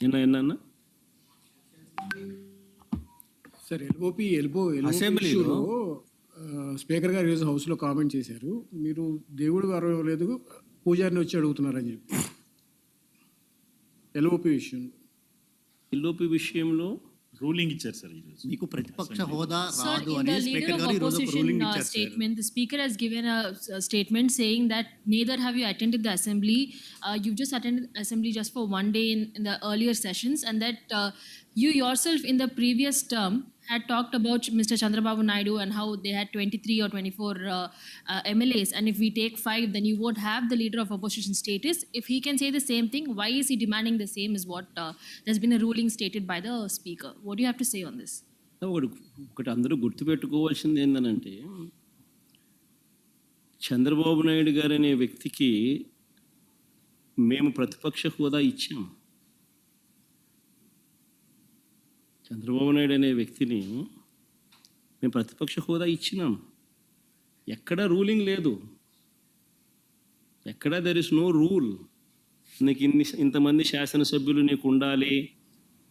ఎన్న ఎన్న sir LOP ఎల్బో అసెంబ్లీలో స్పీకర్ గారు ఈరోజు హౌస్లో కామెంట్ చేశారు. మీరు దేవుడు గారు లేదు పూజారిని వచ్చి అడుగుతున్నారని చెప్పి. ఎల్ఓపి విషయం ఎల్ఓపి విషయంలో రూలింగ్ ఇచ్చారు సార్ ఈరోజు మీకు ప్రతిపక్ష హోదా Sir, రాదు in అని the leader స్పీకర్ of గారు ఈ రోజు ఒక opposition రూలింగ్ uh, ఇచ్చారు sir. statement, the speaker has given a, a statement saying that neither have you attended the assembly, uh, you've just attended assembly just for one day in, in the earlier sessions, and that uh, you yourself in the previous term had talked about Mr. Chandrababu Naidu and how they had 23 or 24 uh, uh, MLAs, and if we take five, then you won't have the leader of opposition status. If he can say the same thing, why is he demanding the same? Is what uh, there's been a ruling stated by the speaker. What do you have to say on this? ఒకటి ఒకటి అందరూ గుర్తుపెట్టుకోవాల్సింది ఏంటనంటే చంద్రబాబు నాయుడు గారు అనే వ్యక్తికి మేము ప్రతిపక్ష హోదా ఇచ్చాం చంద్రబాబు నాయుడు అనే వ్యక్తిని మేము ప్రతిపక్ష హోదా ఇచ్చినాం. ఎక్కడా రూలింగ్ లేదు. ఎక్కడ దెర్ ఇస్ నో రూల్ నీకు ఇన్ని ఇంతమంది శాసనసభ్యులు నీకు ఉండాలి.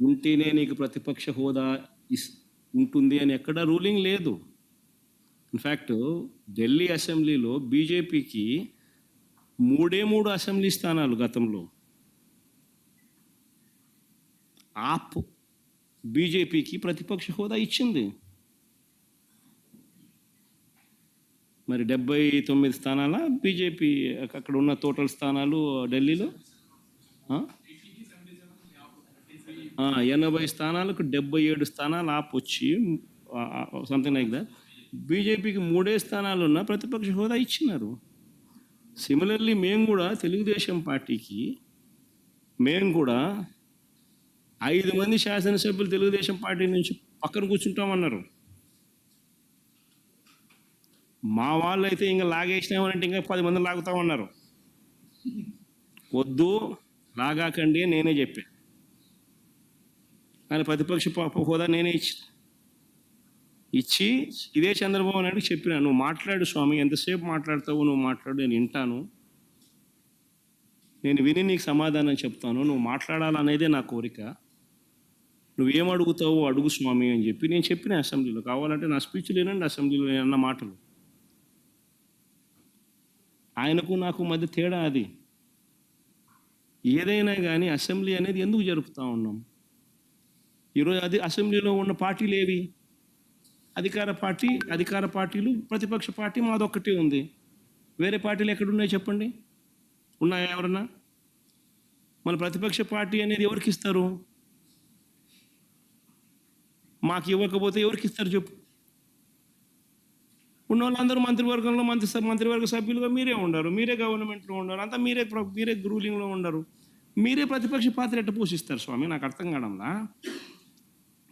ఉంటేనే నీకు ప్రతిపక్ష హోదా ఇస్ ఉంటుంది అని ఎక్కడా రూలింగ్ లేదు. ఇన్ఫ్యాక్ట్ ఢిల్లీ అసెంబ్లీలో బీజేపీకి మూడే మూడు అసెంబ్లీ స్థానాలు గతంలో. ఆప్ బీజేపీకి ప్రతిపక్ష హోదా ఇచ్చింది. మరి డెబ్బై తొమ్మిది స్థానాల బీజేపీ అక్కడ ఉన్న టోటల్ స్థానాలు ఢిల్లీలో? ఎనభై స్థానాలకు డెబ్బై ఏడు స్థానాలు ఆప్ వచ్చి సంథింగ్ లైక్ దట్ బీజేపీకి మూడే స్థానాలు ఉన్న ప్రతిపక్ష హోదా ఇచ్చినారు. సిమిలర్లీ మేము కూడా తెలుగుదేశం పార్టీకి మేము కూడా ఐదు మంది శాసనసభ్యులు తెలుగుదేశం పార్టీ నుంచి పక్కన కూర్చుంటామన్నారు. మా వాళ్ళు అయితే ఇంకా లాగేసినామనంటే ఇంకా పది మంది లాగుతామన్నారు. వద్దు లాగాకండి నేనే చెప్పా. కానీ ప్రతిపక్ష హోదా నేనే ఇచ్చి ఇచ్చి ఇదే చంద్రబాబు నాయుడు చెప్పిన నువ్వు మాట్లాడు స్వామి ఎంతసేపు మాట్లాడతావు నువ్వు మాట్లాడు నేను వింటాను. నేను విని నీకు సమాధానం చెప్తాను నువ్వు మాట్లాడాలనేదే నా కోరిక. నువ్వేం అడుగుతావు అడుగు స్వామి అని చెప్పి నేను చెప్పిన అసెంబ్లీలో. కావాలంటే నా స్పీచ్ లేనండి అసెంబ్లీలో నేను అన్న మాటలు. ఆయనకు నాకు మధ్య తేడా అది. ఏదైనా కానీ అసెంబ్లీ అనేది ఎందుకు జరుపుతూ ఉన్నాం? ఈరోజు అది అసెంబ్లీలో ఉన్న పార్టీలు ఏవి? అధికార పార్టీ అధికార పార్టీలు ప్రతిపక్ష పార్టీ మాదొక్కటే ఉంది. వేరే పార్టీలు ఎక్కడున్నాయి చెప్పండి? ఉన్నాయా ఎవరన్నా? మన ప్రతిపక్ష పార్టీ అనేది ఎవరికి ఇస్తారు? మాకు ఇవ్వకపోతే ఎవరికి ఇస్తారు చెప్పు? ఉన్న వాళ్ళందరూ మంత్రివర్గంలో మంత్రి మంత్రివర్గ సభ్యులుగా మీరే ఉండరు. మీరే గవర్నమెంట్లో ఉండరు. అంతా మీరే మీరే రూలింగ్లో ఉండరు. మీరే ప్రతిపక్ష పాత్ర ఎట్ట పోషిస్తారు స్వామి? నాకు అర్థం కావడంలా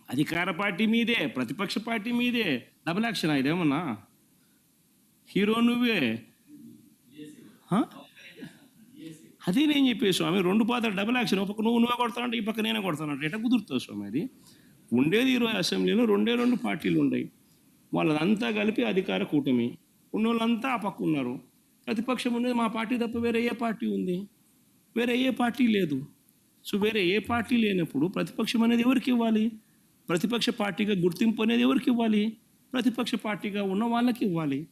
అధికార పార్టీ మీదే ప్రతిపక్ష పార్టీ మీదే. డబుల్ యాక్షన్ ఇదేమన్నా? హీరో నువ్వే. అదే నేను చెప్పే స్వామి రెండు పాత్ర డబుల్ యాక్షన్. ఒక నువ్వు నువ్వే కొడతానంటే ఈ పక్క నేనే కొడతానంటే ఎట్లా కుదురుతావు స్వామి అది? ఉండేది ఈరోజు అసెంబ్లీలో రెండే రెండు పార్టీలు ఉన్నాయి వాళ్ళంతా కలిపి అధికార కూటమి. ఉన్న వాళ్ళంతా ఆ పక్క ఉన్నారు. ప్రతిపక్షం ఉండేది మా పార్టీ తప్ప వేరే ఏ పార్టీ ఉంది? వేరే ఏ పార్టీ లేదు. సో వేరే ఏ పార్టీ లేనప్పుడు ప్రతిపక్షం అనేది ఎవరికి ఇవ్వాలి? ప్రతిపక్ష పార్టీగా గుర్తింపు అనేది ఎవరికి ఇవ్వాలి? ప్రతిపక్ష పార్టీగా ఉన్న వాళ్ళకి ఇవ్వాలి.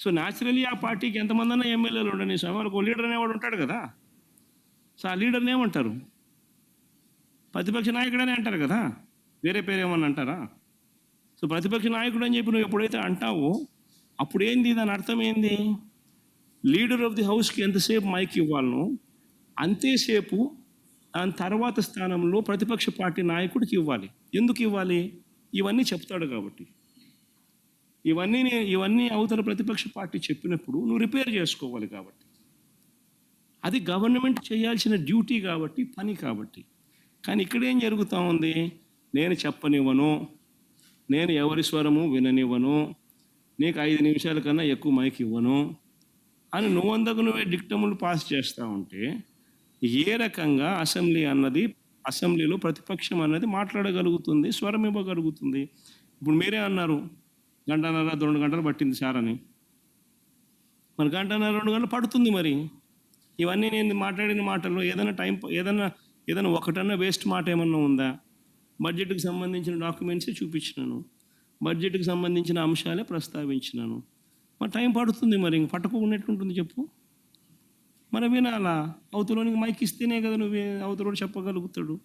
సో న్యాచురలీ ఆ పార్టీకి ఎంతమంది అన్న ఎమ్మెల్యేలు ఉండని స్వామి లీడర్ అనేవాడు ఉంటాడు కదా? సో ఆ లీడర్ని ఏమంటారు? ప్రతిపక్ష నాయకుడనే అంటారు కదా? వేరే పేరు ఏమన్నా అంటారా? సో ప్రతిపక్ష నాయకుడు అని చెప్పి నువ్వు ఎప్పుడైతే అంటావో అప్పుడు ఏంది దాని అర్థం ఏంది? లీడర్ ఆఫ్ ది హౌస్కి ఎంతసేపు మైక్ ఇవ్వాలనో అంతేసేపు దాని తర్వాత స్థానంలో ప్రతిపక్ష పార్టీ నాయకుడికి ఇవ్వాలి. ఎందుకు ఇవ్వాలి? ఇవన్నీ చెప్తాడు కాబట్టి. ఇవన్నీ ఇవన్నీ అవతల ప్రతిపక్ష పార్టీ చెప్పినప్పుడు నువ్వు రిపేర్ చేసుకోవాలి కాబట్టి. అది గవర్నమెంట్ చేయాల్సిన డ్యూటీ కాబట్టి పని కాబట్టి. కానీ ఇక్కడ ఏం జరుగుతూ ఉంది? నేను చెప్పనివ్వను నేను ఎవరి స్వరము విననివ్వను నీకు ఐదు నిమిషాల కన్నా ఎక్కువ మైక్ ఇవ్వను అని నువ్వందకు నువ్వే డిక్టములు పాస్ చేస్తూ ఉంటే ఏ రకంగా అసెంబ్లీ అన్నది అసెంబ్లీలో ప్రతిపక్షం అన్నది మాట్లాడగలుగుతుంది స్వరం ఇవ్వగలుగుతుంది. ఇప్పుడు మీరే అన్నారు గంటన్నర రెండు గంటలు పట్టింది సార్ అని. మరి గంటన్నర రెండు గంటలు పడుతుంది మరి. ఇవన్నీ నేను మాట్లాడిన మాటలు ఏదైనా టైం ఏదైనా ఏదైనా ఒకటన్నా వేస్ట్ మాట ఏమన్నా ఉందా? బడ్జెట్కి సంబంధించిన డాక్యుమెంట్సే చూపించినాను. బడ్జెట్కి సంబంధించిన అంశాలే ప్రస్తావించినాను. మరి టైం పడుతుంది మరి ఇంక పట్టకుండా ఎట్లుంటుంది చెప్పు. మరి వినాలా? అవతలోనికి మైక్ ఇస్తేనే కదా నువ్వు అవతలోడు చెప్పగలుగుతాడు.